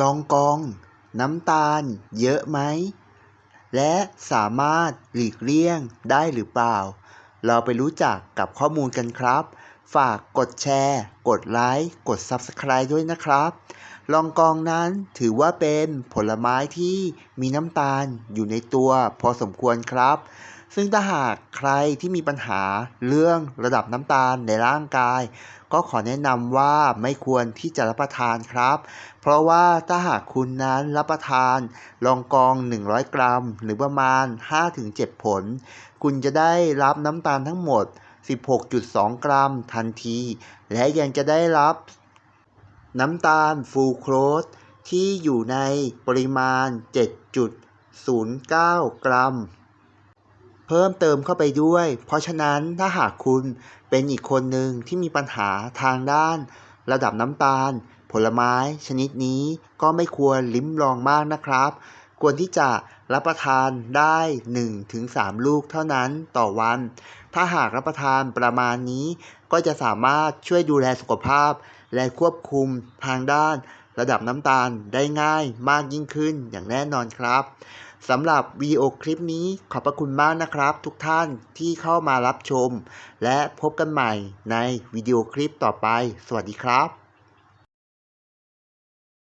ลองกอง น้ำตาลเยอะไหม และสามารถหลีกเลี่ยงได้หรือเปล่า เราไปรู้จักกับข้อมูลกันครับ ฝากกดแชร์ กดไลค์ กด Subscribe ด้วยนะครับลองกองนั้นถือว่าเป็นผลไม้ที่มีน้ำตาลอยู่ในตัวพอสมควรครับ ซึ่งถ้าหากใครที่มีปัญหาเรื่องระดับน้ำตาลในร่างกาย ก็ขอแนะนำว่าไม่ควรที่จะรับประทานครับ เพราะว่าถ้าหากคุณนั้นรับประทานลองกอง 100 กรัม หรือประมาณ 5-7 ผล คุณจะได้รับน้ำตาลทั้งหมด 16.2 กรัมทันที และยังจะได้รับน้ำตาลฟูโครสที่อยู่ในปริมาณ 7.09 กรัม เพิ่มเติมเข้าไปด้วย เพราะฉะนั้นถ้าหากคุณเป็นอีกคนหนึ่งที่มีปัญหาทางด้าน ระดับน้ำตาล ผลไม้ชนิดนี้ก็ไม่ควรลิ้มลองมากนะครับ ควรที่จะรับประทานได้ 1-3 ลูกเท่านั้นต่อวัน ถ้าหากรับประทานประมาณนี้ ก็จะสามารถช่วยดูแลสุขภาพ และควบคุมทางด้าน ระดับน้ำตาลได้ง่ายมากยิ่งขึ้นอย่างแน่นอนครับ สำหรับวิดีโอคลิปนี้ขอบพระคุณมากนะครับ ทุกท่านที่เข้ามารับชม และพบกันใหม่ในวิดีโอคลิปต่อไป สวัสดีครับ